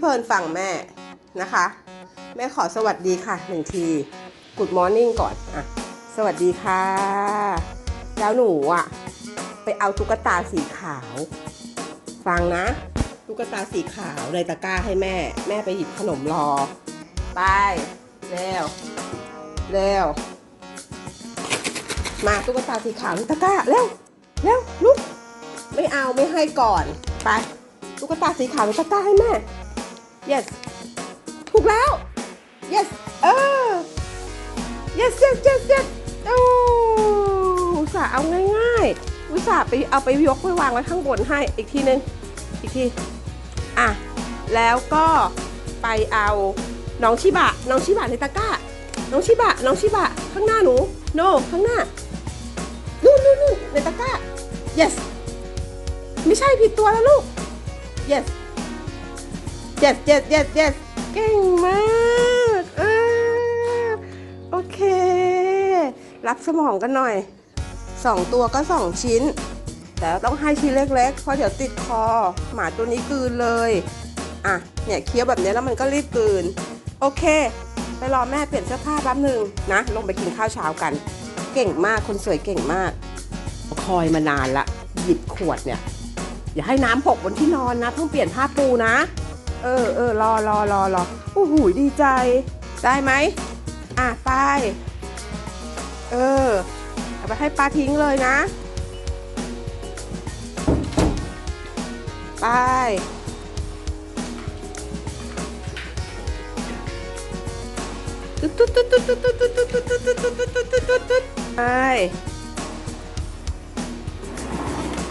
เพลินฟังแม่นะคะ แม่ขอสวัสดีค่ะหนึ่งที Good Morning ก่อนอะสวัสดีค่ะ แล้วหนูอะ ไปเอาตุ๊กตาสีขาว ฟังนะตุ๊กตาสีขาวในตะกร้าให้แม่ แม่ไปหยิบขนมรอ ไปเร็วเร็วมาตุ๊กตาสีขาวในตะกร้าเร็วเร็วลุกไม่เอาไม่ให้ก่อน ไปตุ๊กตาสีขาวในตะกร้าให้แม่ yes ถูกแล้ว yes เออ yes yes yes yes โอ้อุตส่าห์เอาง่ายๆ อุตส่าห์ไปเอาไปยกไปวางไว้ข้างบนให้อีกทีนึง อีกที อะ แล้วก็ไปเอาน้องชิบะ น้องชิบะในตะกร้า น้องชิบะ น้องชิบะ ข้างหน้าหนู no ข้างหน้า นู่นนู่นนู่นในตะกร้า yes ไม่ใช่ผิดตัวแล้วลูก yes yes yes yes yes เก่งมากอโอเค รับสมองกันหน่อยสองตัวก็สองชิ้น แต่ต้องให้ชิ้นเล็กๆ เพราะเดี๋ยวติดคอ หมาตัวนี้กืนเลย อะ เนี่ยเคี้ยวแบบนี้แล้วมันก็รีบกืน โอเค ไปรอแม่เปลี่ยนเสื้อผ้าแป๊บหนึ่งนะ ลงไปกินข้าวเช้ากัน เก่งมาก คนสวยเก่งมาก คอยมานานละ หยิบขวดเนี่ย อย่าให้น้ำหกบนที่นอนนะเพิ่งเปลี่ยนผ้าปูนะ เออเออรอรอรอรอโอ้โหดีใจ ได้ไหมอะไปเออเอาไปให้ปลาทิ้งเลยนะไปตุ๊ดตุ๊ดตุ๊ดตุ๊ดตุ๊ดตุ๊ดตุ๊ดตุ๊ดตุ๊ดตุ๊ดตุ๊ดตุ๊ดตุ๊ดตุ๊ดตุ๊ดไป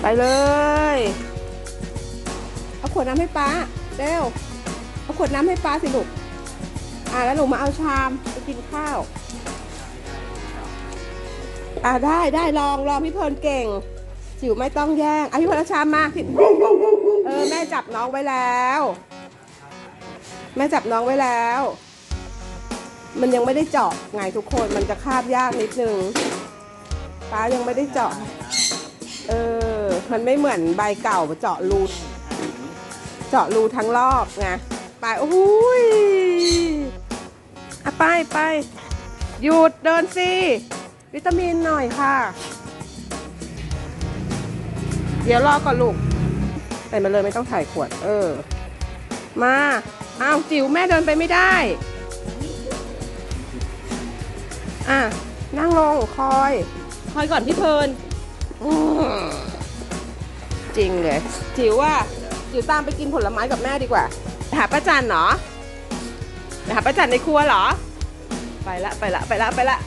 ไปเลย เอาขวดน้ำให้ป้า เร็วเอาขวดน้ำให้ป้าสิลูกอ่าแล้วหนูมาเอาชามไปกินข้าว อ่าได้ได้ลองลองพี่เพลินเก่ง จิ๋วไม่ต้องแย่งอะพี่เพลินเอาชามมาพี่เออแม่จับน้องไว้แล้ว แม่จับน้องไว้แล้ว มันยังไม่ได้เจาะไงทุกคนมันจะคาบยากนิดนึงป้ายังไม่ได้เจาะเออ มันไม่เหมือนใบเก่าเจาะรู เจาะรูทั้งรอบไงไปโอ้ยอะไปไปหยุดเดินสิวิตามินหน่อยค่ะ เดี๋ยวรอก่อนลูกไปมาเลยไม่ต้องถ่ายขวด เออ มาอ้าวจิ๋วแม่เดินไปไม่ได้ อะ นั่งลงคอย คอยก่อนพี่เพลินอืมจริงเลย จิ๋วว่า จิ๋วตามไปกินผลไม้กับแม่ดีกว่าหาป้าจันเหรอหาป้าจันในครัวเหรอ ไปละไปละไปละไปละ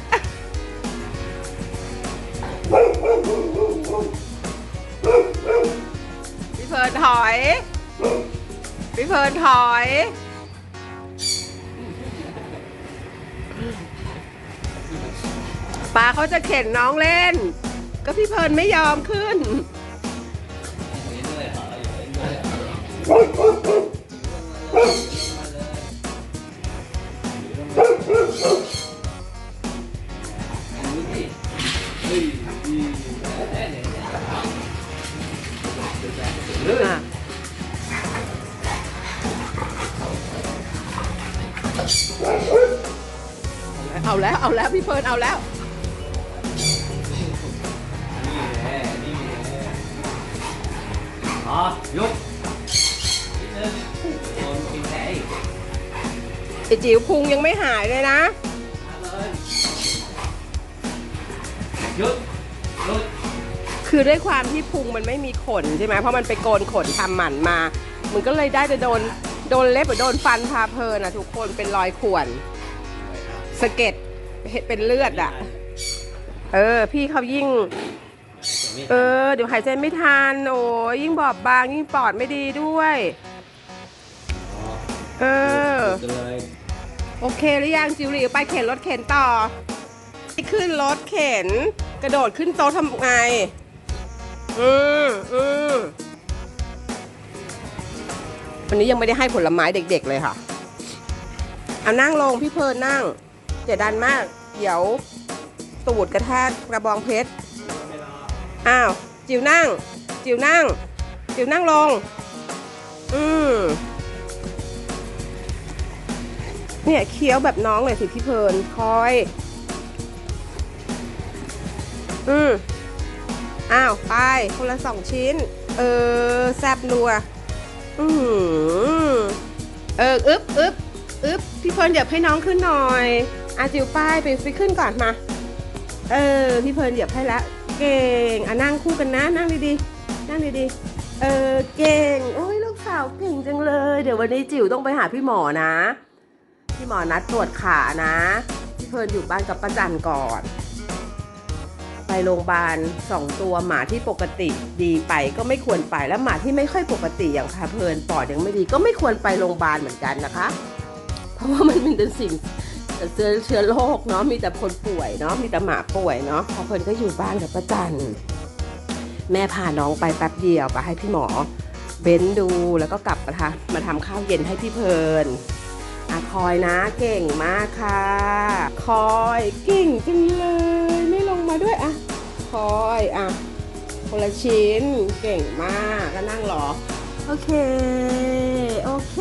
พี่เพลินถอยพี่เพลินถอยป้าเขาจะเข็นน้องเล่น ก็พี่เพลินไม่ยอมขึ้น อะเอาแล้วเอาแล้วพี่เพลินเอาแล้วอ๋อหยุด ไอจิ๋วพุงยังไม่หายเลยนะมาเลยหยุดหยุดคือด้วยความที่พุงมันไม่มีขนใช่ไหมเพราะมันไปโกนขนทำหมันมา มันก็เลยได้จะโดนโดนเล็บหรือโดนฟันพาเพลินอะ ทุกคนเป็นรอยข่วนสะเก็ดเห็นเป็นเลือดอะ เออ พี่เขายิ่ง เออ เดี๋ยวหายใจไม่ทันโอ้ยยิ่งบอบบางยิ่งปอดไม่ดีด้วย เออหยุดเลย โอเคหรือยังจิวหลีไปเข็นรถเข็นต่อไปขึ้นรถเข็น กระโดดขึ้นโต๊ะทำไงอืมอืมวันนี้ยังไม่ได้ให้ผลไม้เด็กๆเลยค่ะ เอานั่งลงพี่เพลินนั่งเจ็ดันมาก เดี๋ยวตูดกระแทกกระบองเพชร อ้าว จิวนั่ง จิวนั่ง จิวนั่งลง อืม เนี่ยเคี้ยวแบบน้องหน่อยสิพี่เพลินคอย อืมอ้าว ไป คนละสองชิ้น เออ แซบนัว อือเออ อึ๊บอึ๊บอึ๊บพี่เพลินเหยียบให้น้องขึ้นหน่อยอาจิวป้ายไปไปขึ้นก่อนมา เออ พี่เพลินเหยียบให้แล้วเก่งอะนั่งคู่กันนะ นั่งดีๆ นั่งดีๆ เออ เก่ง โอ้ยลูกสาวเก่งจังเลย เดี๋ยววันนี้จิ๋วต้องไปหาพี่หมอนะ พี่หมอนัดตรวจขานะพี่เพลินอยู่บ้านกับป้าจันก่อน ไปโรงพยาบาลสองตัวหมาที่ปกติดีไปก็ไม่ควรไปแล้วหมาที่ไม่ค่อยปกติอย่างพาเพลินปอดยังไม่ดีก็ไม่ควรไปโรงพยาบาลเหมือนกันนะคะ เพราะว่ามันมีแต่สิ่งเชื้อเชื้อโรคเนาะมีแต่คนป่วยเนาะมีแต่หมาป่วยเนาะพาเพลินก็อยู่บ้านกับป้าจันแม่พาน้องไปแป๊บเดียวไปให้พี่หมอเบ้นดูแล้วก็กลับมาทำมาทำข้าวเย็นให้พี่เพลิน อะคอยนะเก่งมากค่ะ คอยเก่งจังเลย ไม่ลงมาด้วยอะคอยอะคนละชิ้นเก่งมากก็นั่งรอ โอเค โอเค